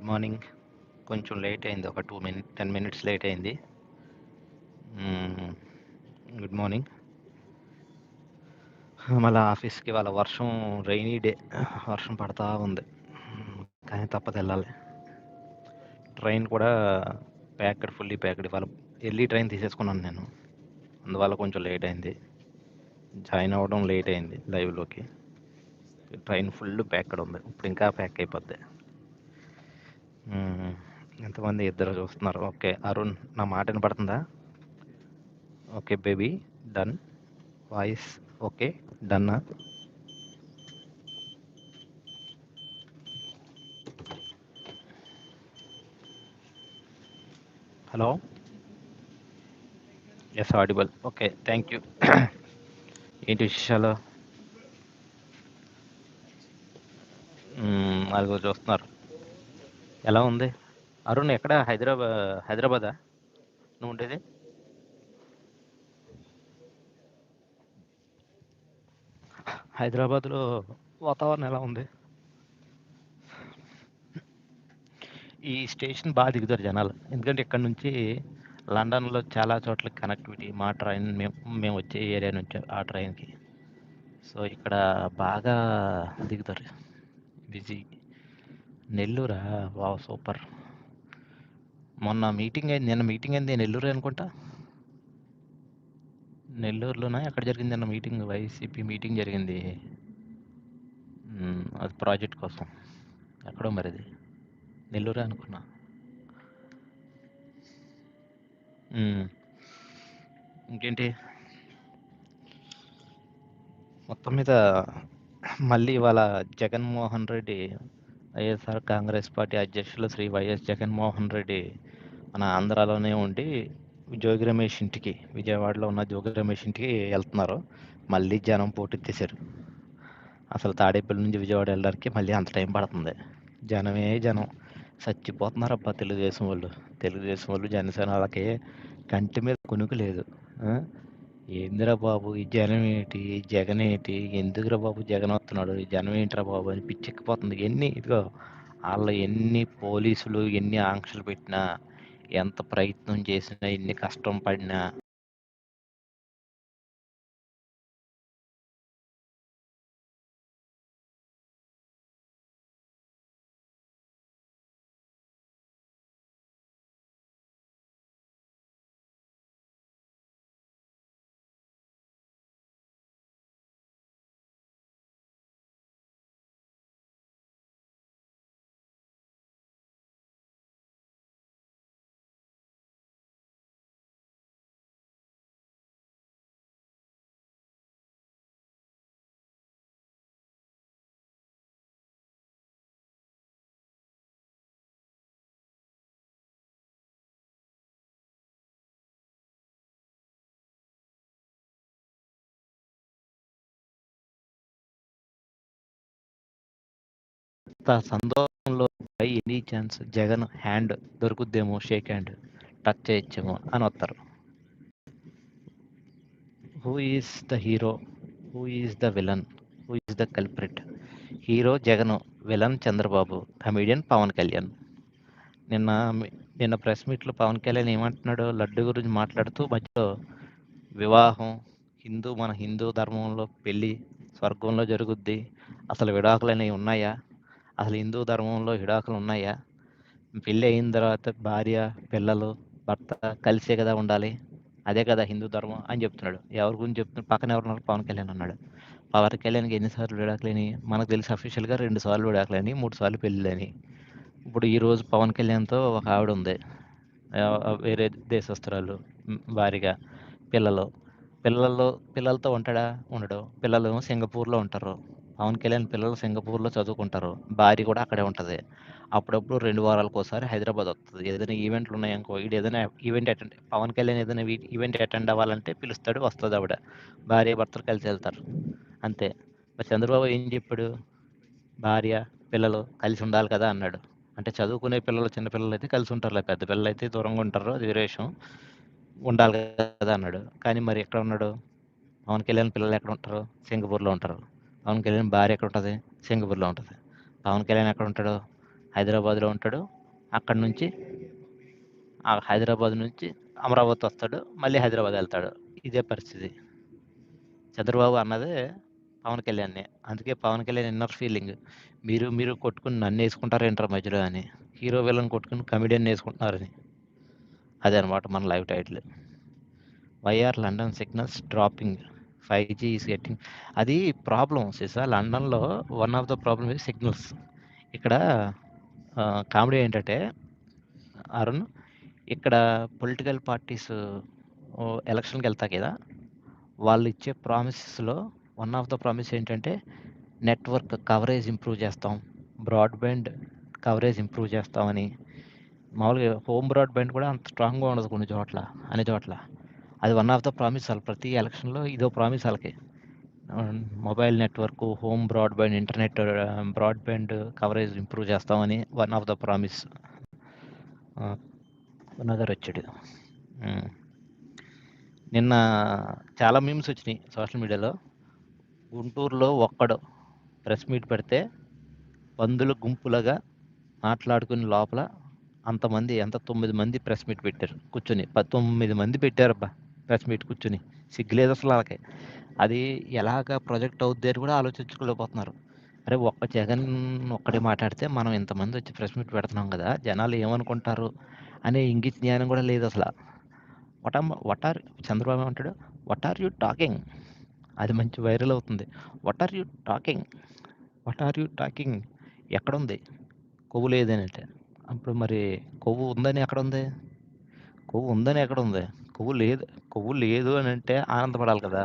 Good morning. కొంచెం late అయింది. ఒక టూ మినిట్ 10 మినిట్స్ లేట్ అయింది. Good morning. మళ్ళీ ఆఫీస్‌కి వాళ్ళ వర్షం రెయినీ డే. వర్షం పడతా ఉంది. కానీ తప్పదు వెళ్ళాలి ట్రైన్ కూడా ప్యాక్డ్ ఫుల్లీ ప్యాక్డ్ వాళ్ళ ఎర్లీ ట్రైన్ తీసేసుకున్నాను నేను. అందువల్ల కొంచెం లేట్ అయింది. జాయిన్ అవ్వడం లేట్ అయింది లైవ్‌లోకి. ట్రైన్ ఫుల్ ప్యాక్డ్ ఉంది. ఇప్పుడు ఇంకా ప్యాక్ అయిపోద్ది. హ్మ్. ఎంతమంది? ఇద్దరు చూస్తున్నారు. ఓకే. అరుణ్ నా మాట వినపడుతుందా? Okay baby. Done. Voice okay. డన్నా? Hello? Yes audible. Okay. Thank you. ఏంటి విశేషాలు? హ్మ్. చూస్తున్నారు. ఎలా ఉంది? అరుణ్ ఎక్కడ? హైదరాబాద్ హైదరాబాదా? నువ్వుండేది? హైదరాబాద్‌లో వాతావరణం ఎలా ఉంది? ఈ స్టేషన్ బాగా దిగుతారు జనాలు. ఎందుకంటే ఇక్కడి నుంచి లండన్‌లో చాలా చోట్ల కనెక్టివిటీ మా ట్రైన్ మేము మేము వచ్చే ఏరియా నుంచి ఆ ట్రైన్‌కి. సో, ఇక్కడ బాగా దిగుతారు. బిజీ. నెల్లూరా? వావ్! సూపర్. మొన్న మీటింగ్ అయింది. నిన్న మీటింగ్ అయింది నెల్లూరు అనుకుంటా? నెల్లూరులోనా? ఎక్కడ జరిగింది నిన్న మీటింగ్? వైసీపీ మీటింగ్ జరిగింది. అది ప్రాజెక్ట్ కోసం. ఎక్కడో మరిది నెల్లూరే అనుకున్నా. ఇంకేంటి? మొత్తం మీద మళ్ళీ ఇవాళ జగన్మోహన్ రెడ్డి వైఎస్ఆర్ కాంగ్రెస్ పార్టీ అధ్యక్షులు శ్రీ వైఎస్ జగన్మోహన్ రెడ్డి మన ఆంధ్రాలోనే ఉండి జోగి రమేష్ ఇంటికి విజయవాడలో ఉన్న జోగి రమేష్ ఇంటికి వెళ్తున్నారు మళ్ళీ జనం పోటెత్తేసారు. అసలు తాడేపల్లి నుంచి విజయవాడ వెళ్ళడానికి మళ్ళీ అంత టైం పడుతుంది. జనమే జనం. సచ్చిపోతున్నారబ్బా తెలుగుదేశం వాళ్ళు తెలుగుదేశం వాళ్ళు జనసేన వాళ్ళకి కంటి మీద కొనుకు లేదు. ఏందిరా బాబు! ఈ జనం ఏంటి ఈ జగన్ ఏంటి ఎందుకురా బాబు జగన్ వస్తున్నాడు? ఈ జనం ఏంటిరా బాబు అని పిచ్చెక్కిపోతుంది. ఎన్ని ఇదిగో వాళ్ళు ఎన్ని పోలీసులు ఎన్ని ఆంక్షలు పెట్టినా, ఎంత ప్రయత్నం చేసినా, ఎన్ని కష్టం పడినా సందర్భంలో by any chance Jagan hand దొరుకుద్దేమో shake hand. Touch చేయొచ్చేమో అని వస్తారు. Who is the hero? Who is the villain? Who is the culprit? Hero Jagan villain Chandrababu, comedian Pawan Kalyan. నిన్న నిన్న ప్రెస్ మీట్‌లో పవన్ కళ్యాణ్ ఏమంటున్నాడు? లడ్డు గురించి మాట్లాడుతూ మధ్యలో వివాహం హిందూ మన హిందూ ధర్మంలో పెళ్ళి స్వర్గంలో జరుగుద్ది. అసలు విడాకులనేవి ఉన్నాయా? అసలు హిందూ ధర్మంలో హిడాకులు ఉన్నాయా? పెళ్ళి అయిన తర్వాత భార్య, పిల్లలు, భర్త కలిసే కదా ఉండాలి. అదే కదా హిందూ ధర్మం అని చెప్తున్నాడు. ఎవరి గురించి చెప్తున్నాడు? పక్కన ఎవరున్నారు? పవన్ కళ్యాణ్ అన్నాడు పవన్ కళ్యాణ్‌కి ఎన్నిసార్లు సార్లు మనకు తెలిసి అఫీషియల్‌గా రెండు సార్లు విడాకులైనయి. 3 సార్లు పెళ్ళిలేని ఇప్పుడు ఈరోజు పవన్ కళ్యాణ్‌తో ఒక ఆవిడ ఉంది. వేరే దేశస్తురాలు హ్మ్, భార్యగా. పిల్లలు. పిల్లలు పిల్లలతో ఉంటాడా? ఉండడు. పిల్లలు సింగపూర్‌లో ఉంటారు. పవన్ కళ్యాణ్ పిల్లలు సింగపూర్‌లో చదువుకుంటారు. భార్య కూడా అక్కడే ఉంటుంది అప్పుడప్పుడు 2 వారాలకోసారి హైదరాబాద్ వస్తుంది ఏదైనా ఈవెంట్లు ఉన్నాయనుకో ఇది ఏదైనా ఈవెంట్ అటెండ్ పవన్ కళ్యాణ్ ఏదైనా ఈవెంట్ అటెండ్ అవ్వాలంటే పిలుస్తాడు. వస్తుంది ఆవిడ భార్య భర్తలు కలిసి వెళ్తారు అంతే. మరి చంద్రబాబు ఏం చెప్పాడు? భార్య, పిల్లలు కలిసి ఉండాలి కదా అన్నాడు. అంటే చదువుకునే పిల్లలు చిన్నపిల్లలు అయితే కలిసి ఉంటారులే. పెద్ద పిల్లలు అయితే దూరంగా ఉంటారు. అది వేరే విషయం. ఉండాలి కదా అన్నాడు. కానీ మరి ఎక్కడ ఉన్నాడు? పవన్ కళ్యాణ్ పిల్లలు ఎక్కడ ఉంటారు? సింగపూర్‌లో ఉంటారు. పవన్ కళ్యాణ్ భార్య ఎక్కడ ఉంటుంది సింగపూర్‌లో ఉంటుంది. పవన్ కళ్యాణ్ ఎక్కడ ఉంటాడు? హైదరాబాద్లో ఉంటాడు. అక్కడ నుంచి ఆ హైదరాబాద్ నుంచి అమరావతి వస్తాడు. మళ్ళీ హైదరాబాద్ వెళ్తాడు. ఇదే పరిస్థితి. చంద్రబాబు అన్నదే పవన్ కళ్యాణ్ని. అందుకే పవన్ కళ్యాణ్ ఇన్నర్ ఫీలింగ్. మీరు మీరు కొట్టుకుని నన్ను వేసుకుంటారు ఇంటర్ మధ్యలో అని. హీరో విలన్ కొట్టుకుని కమెడియన్ వేసుకుంటున్నారని. అదే అనమాట మన live title. We're London signals dropping. Five G is getting. అది ప్రాబ్లం సిసా లండన్లో one of the problem is signals. ఇక్కడ కామెడీ ఏంటంటే అరుణ్ ఇక్కడ పొలిటికల్ పార్టీస్ ఎలక్షన్కి వెళ్తా కదా వాళ్ళు ఇచ్చే ప్రామిసెస్లో వన్ ఆఫ్ ద ప్రామిస్ ఏంటంటే నెట్వర్క్ కవరేజ్ ఇంప్రూవ్ చేస్తాం బ్రాడ్బ్యాండ్ కవరేజ్ ఇంప్రూవ్ చేస్తామని. మామూలుగా హోమ్ బ్రాడ్బ్యాండ్ కూడా అంత స్ట్రాంగ్గా ఉండదు కొన్ని చోట్ల అనే చోట్ల. అది వన్ ఆఫ్ ద ప్రామిస్ వాళ్ళు ప్రతి ఎలక్షన్లో ఇదో ప్రామిస్ వాళ్ళకి. Mobile network home broadband internet broadband coverage improve చేస్తామని వన్ ఆఫ్ ద ప్రామిస్ నగర్ వచ్చాడు. నిన్న చాలా మీమ్స్ వచ్చినాయి సోషల్ మీడియాలో గుంటూరులో ఒక్కడు ప్రెస్ మీట్ పెడితే పందుల గుంపులుగా మాట్లాడుకుని లోపల అంతమంది ఎంత తొమ్మిది మంది ప్రెస్ మీట్ పెట్టారు. కూర్చొని తొమ్మిది మంది పెట్టారబ్బా. ప్రెస్ మీట్ కూర్చొని. సిగ్గులేదు అసలు వాళ్ళకి. అది ఎలాగ ప్రొజెక్ట్ అవుద్ది అని కూడా ఆలోచించుకోలేకపోతున్నారు. అరే ఒక్క జగన్ ఒక్కడే మాట్లాడితే మనం ఇంతమంది వచ్చి ప్రెస్ మీట్ పెడుతున్నాం కదా జనాలు ఏమనుకుంటారు అనే ఇంగిత జ్ఞానం కూడా లేదు అసలు. వట వట్ ఆర్ చంద్రబాబు అంటాడు వట్ ఆర్ యూ టాకింగ్ అది మంచి వైరల్ అవుతుంది. What are you talking what are you talking ఎక్కడుంది? కొవ్వు లేదని అంటే. అప్పుడు మరి కొవ్వు ఉందని ఎక్కడ ఉంది కొవ్వు ఉందని ఎక్కడ ఉంది కొవ్వు లేదు కొవ్వు లేదు అని అంటే ఆనందపడాలి కదా.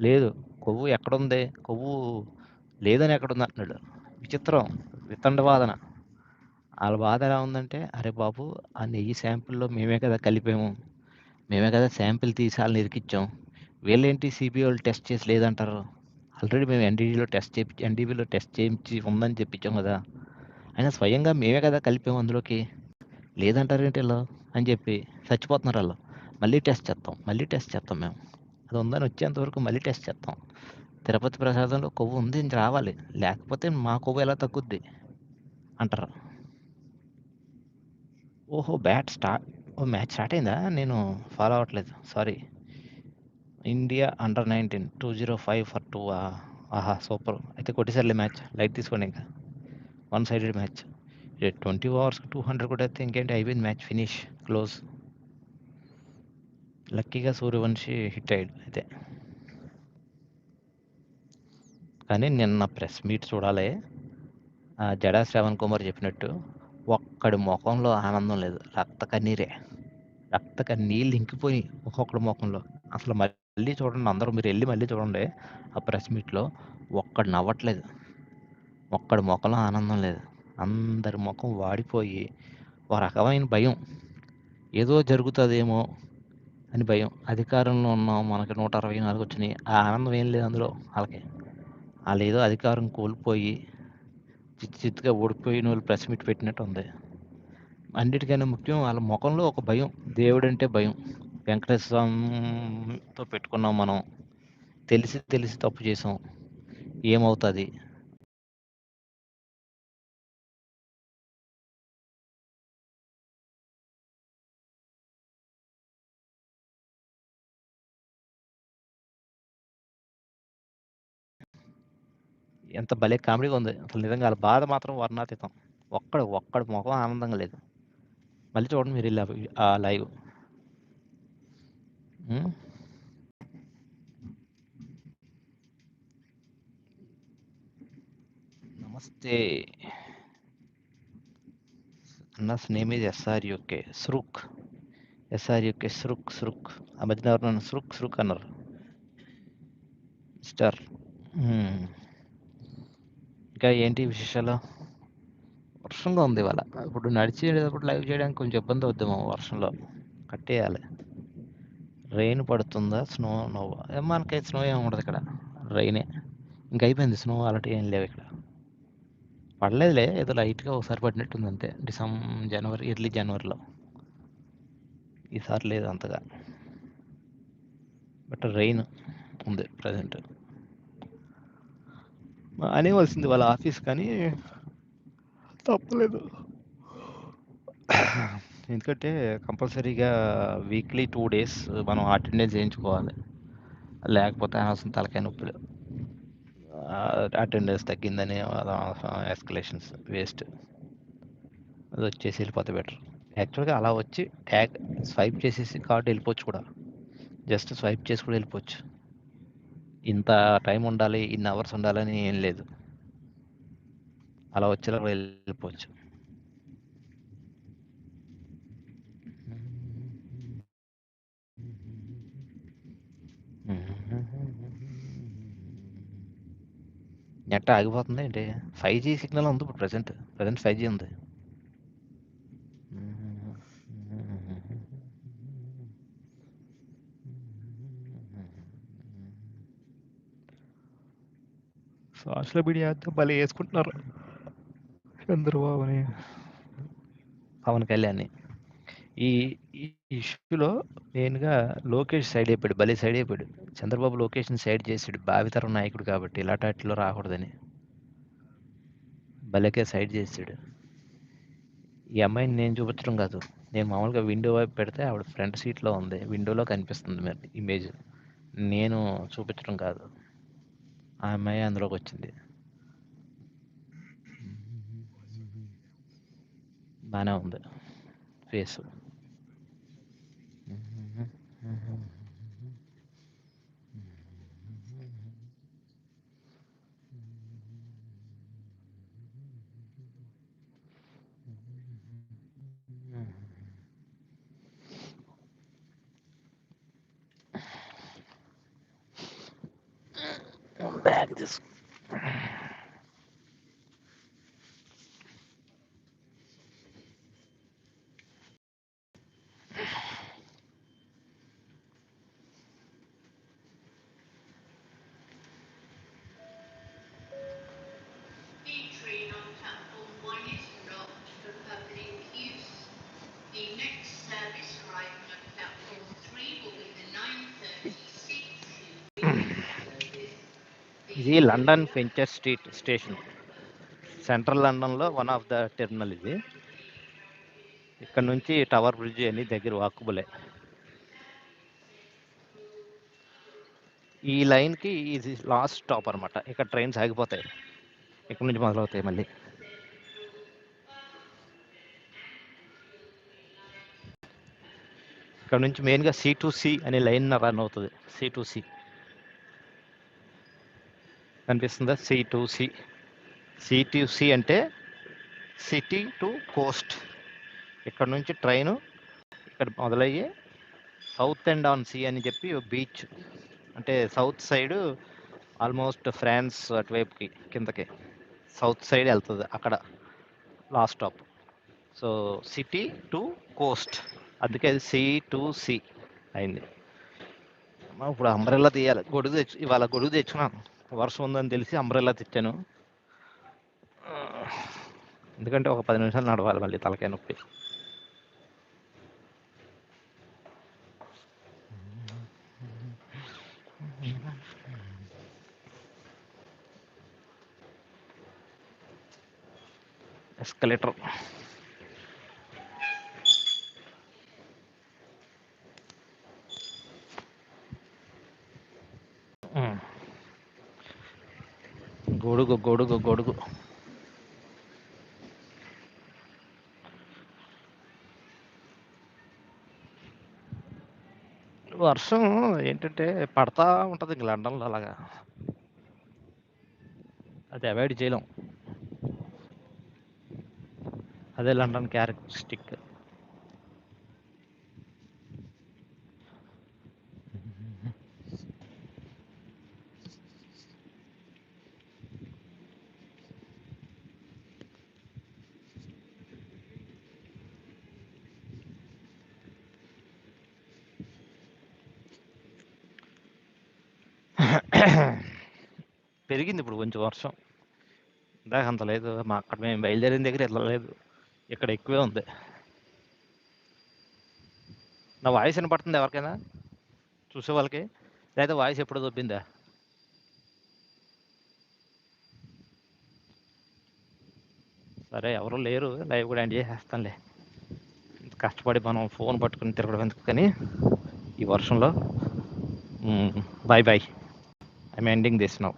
లేదు కొవ్వు ఎక్కడుంది? కొవ్వు లేదని ఎక్కడుంది అంటున్నాడు. విచిత్రం వితండ వాదన వాళ్ళ బాధ ఎలా ఉందంటే అరే బాబు ఆ నెయ్యి శాంపుల్లో మేమే కదా కలిపాము. మేమే కదా శాంపిల్ తీసి వాళ్ళని ఇరికిచ్చాం. వీళ్ళేంటి సిబిఐ వాళ్ళు టెస్ట్ చేసి లేదంటారు? ఆల్రెడీ మేము ఎన్డీడీలో టెస్ట్ చేయించి ఎన్డీబీలో టెస్ట్ చేయించి ఉందని చెప్పించాం కదా. అయినా స్వయంగా మేమే కదా కలిపాము అందులోకి. లేదంటారు ఏంటి వీళ్ళు అని చెప్పి చచ్చిపోతున్నారు వాళ్ళు. మళ్ళీ టెస్ట్ చేస్తాం మళ్ళీ టెస్ట్ చేస్తాం మేము. అది ఉందని వచ్చేంత వరకు మళ్ళీ టెస్ట్ చేస్తాం తిరుపతి ప్రసాదంలో కొవ్వు ఉంది రావాలి. లేకపోతే మా కొవ్వు ఎలా తగ్గుద్ది? అంటారు. ఓహో బ్యాట్ స్టార్ట్ ఓ మ్యాచ్ స్టార్ట్ అయిందా? నేను ఫాలో అవ్వట్లేదు. Sorry. India under nineteen two zero five for two. ఆహా సూపర్. అయితే కొట్టేసరిలే మ్యాచ్. లైట్ తీసుకోండి ఇంకా. One sided match. Twenty overs two hundred కూడా అయితే ఇంకేంటి? అయిపోయింది మ్యాచ్. ఫినిష్. క్లోజ్. లక్కీగా సూర్యవంశి హిట్ అయ్యాడు అయితే. కానీ నిన్న ప్రెస్ మీట్ చూడాలి. ఆ జడా శ్రవణ్ కుమార్ చెప్పినట్టు ఒక్కడి ముఖంలో ఆనందం లేదు రక్త కన్నీరే. రక్త కన్నీళ్ళు ఇంకిపోయి ఒక్కొక్కడి ముఖంలో. అసలు మళ్ళీ చూడండి అందరూ మీరు వెళ్ళి మళ్ళీ చూడండి ఆ ప్రెస్ మీట్లో. ఒక్కడు నవ్వట్లేదు. ఒక్కడి ముఖంలో ఆనందం లేదు. అందరి ముఖం వాడిపోయి ఒక రకమైన భయం. ఏదో జరుగుతుందేమో అని భయం. అధికారంలో ఉన్నాం. మనకి నూట అరవై నాలుగు వచ్చినాయి. ఆ ఆనందం ఏం లేదు అందులో వాళ్ళకి. వాళ్ళు ఏదో అధికారం కోల్పోయి చిత్తు చిత్తుగా ఓడిపోయిన వాళ్ళు ప్రెస్ మీట్ పెట్టినట్టు ఉంది. అన్నిటికైనా ముఖ్యం వాళ్ళ ముఖంలో ఒక భయం. దేవుడంటే భయం. వెంకటేశ్వర స్వామితో పెట్టుకున్నాం మనం. తెలిసి తెలిసి తప్పు చేసాం. ఏమవుతుంది? ఎంత భలే కామెడీగా ఉంది. అసలు నిజంగా వాళ్ళ బాధ మాత్రం వర్ణాతీతం. ఒక్కడు ఒక్కడు ముఖం ఆనందంగా లేదు. మళ్ళీ చూడండి మీరు ఇలా ఆ లైవ్. ఉమ్. నమస్తే. అన్నస్ నేమ్ ఇది ఎస్ఆర్యుకే స్రుక్ ఎస్ఆర్యుకే స్రుక్ స్రుక్ ఆ మధ్యన ఎవరు నన్ను? స్రుక్ స్రుక్ అన్నారు. స్టార్ ఇంకా ఏంటి విశేషాలు? వర్షంగా ఉంది ఇవాళ. ఇప్పుడు నడిచేటప్పుడు లైవ్ చేయడానికి కొంచెం ఇబ్బంది అవుద్దేమో వర్షంలో. కట్టేయాలి. రెయిన్ పడుతుందా? స్నో నోవా మనకి స్నో ఏమి ఉండదు ఇక్కడ. రెయినే. ఇంకా అయిపోయింది స్నో అలాంటి ఏం లేవు ఇక్కడ. పడలేదులే ఏదో లైట్గా ఒకసారి పడినట్టుంది అంతే. డిసెంబర్ జనవరి ఎర్లీ జనవరిలో. ఈసారి లేదు అంతగా. బట్ రెయిన్ ఉంది ప్రజెంట్. అనేవలసింది వాళ్ళ ఆఫీస్ కానీ తప్పలేదు. ఎందుకంటే కంపల్సరీగా వీక్లీ 2 డేస్ మనం అటెండెన్స్ ఏయించుకోవాలి. లేకపోతే అనవసరం తలకాయ నొప్పులు. అటెండెన్స్ తగ్గిందని ఎస్కలేషన్స్ వేస్ట్. అదొచ్చేసి ఎళ్ళిపోతే బెటర్. యాక్చువల్‌గా అలా వచ్చి ట్యాగ్ స్వైప్ చేసేసి కార్డ్ ఎళ్ళిపోవచ్చు కూడా. జస్ట్ స్వైప్ చేసి కూడా ఎళ్ళిపోవచ్చు. ఇంత టైం ఉండాలి, ఇన్ని అవర్స్ ఉండాలని ఏం లేదు. అలా వచ్చేలా వెళ్ళిపోవచ్చు నెట్ ఆగిపోతుంది ఏంటి? 5జీ సిగ్నల్ ఉంది ఇప్పుడు ప్రెజెంట్. ప్రెజెంట్ 5జీ ఉంది. సోషల్ మీడియా అంతా భలే యేసుకుంటున్నారు. చంద్రబాబుని, పవన్ కళ్యాణ్‌ని. ఈ ఇష్యూలో మెయిన్‌గా లోకేష్ సైడ్ అయిపోయాడు. భలే సైడ్ అయిపోయాడు. చంద్రబాబు లోకేష్‌ని సైడ్ చేసాడు. భావితరం నాయకుడు కాబట్టి ఇలాంటి రాకూడదని. బలికే సైడ్ చేసాడు. ఈ అమ్మాయిని నేను చూపించడం కాదు. నేను మామూలుగా విండో వైపు పెడితే ఆవిడ ఫ్రంట్ సీట్‌లో ఉంది. విండోలో కనిపిస్తుంది మరి ఇమేజ్. నేను చూపించడం కాదు. ఆ అమ్మాయి అందులోకి వచ్చింది బాగానే ఉంది. ఫేస్ ఇది London Fenchurch street station. Central లండన్‌లో వన్ ఆఫ్ ద టెర్మినల్ ఇది. ఇక్కడ నుంచి టవర్ బ్రిడ్జ్ అని దగ్గర వాకుబులే ఈ లైన్‌కి ఇది లాస్ట్ స్టాప్ అనమాట. ఇక్కడ ట్రైన్స్ ఆగిపోతాయి. ఇక్కడ నుంచి మొదలవుతాయి మళ్ళీ. ఇక్కడ నుంచి మెయిన్‌గా సి టు సి అనే లైన్ రన్ అవుతుంది సి టు సి. కనిపిస్తుందా? C to C. C to C అంటే సిటీ టు కోస్ట్. ఇక్కడ నుంచి ట్రైను ఇక్కడ మొదలయ్యి సౌత్ అండ్ ఆన్ సీ అని చెప్పి బీచ్. అంటే సౌత్ సైడ్ ఆల్మోస్ట్ ఫ్రాన్స్ అటువైపుకి కిందకి. సౌత్ సైడ్ వెళ్తుంది అక్కడ last stop. So city to coast. అందుకే అది సి టు సి అయింది. ఇప్పుడు అంబ్రెల్లా తీయాలి. గొడుగు తెచ్చు ఇవాళ గొడుగు తెచ్చుకున్నాను. వర్షం ఉందని తెలిసి అంబ్రెల్లా తెచ్చాను. ఎందుకంటే ఒక పది నిమిషాలు నడవాలి మళ్ళీ తలకాయ నొప్పి. ఎస్కలేటర్. Mm. గొడుగు, గొడుగు, గొడుగు. వర్షం ఏంటంటే పడతా ఉంటుంది ఇంక లండన్‌లో అలాగా. అది అవాయిడ్ చేయలేం. అదే లండన్ క్యారెక్టరిస్టిక్. పెరిగింది ఇప్పుడు కొంచెం వర్షం. ఇందాక అంత లేదు. మా అక్కడ మేము బయలుదేరిన దగ్గర ఇట్లా లేదు. ఇక్కడ ఎక్కువే ఉంది. నా వాయిస్ వినపడుతుంది ఎవరికైనా? చూసే వాళ్ళకి? లేదా వాయిస్ ఎప్పుడు దొబ్బిందా? సరే ఎవరు లేరు లైవ్ కూడా ఎండ్ చేసేస్తానులే ఇంత కష్టపడి మనం ఫోన్ పట్టుకుని తిరగడం ఎందుకు కానీ ఈ వర్షంలో boy boy recommending this now.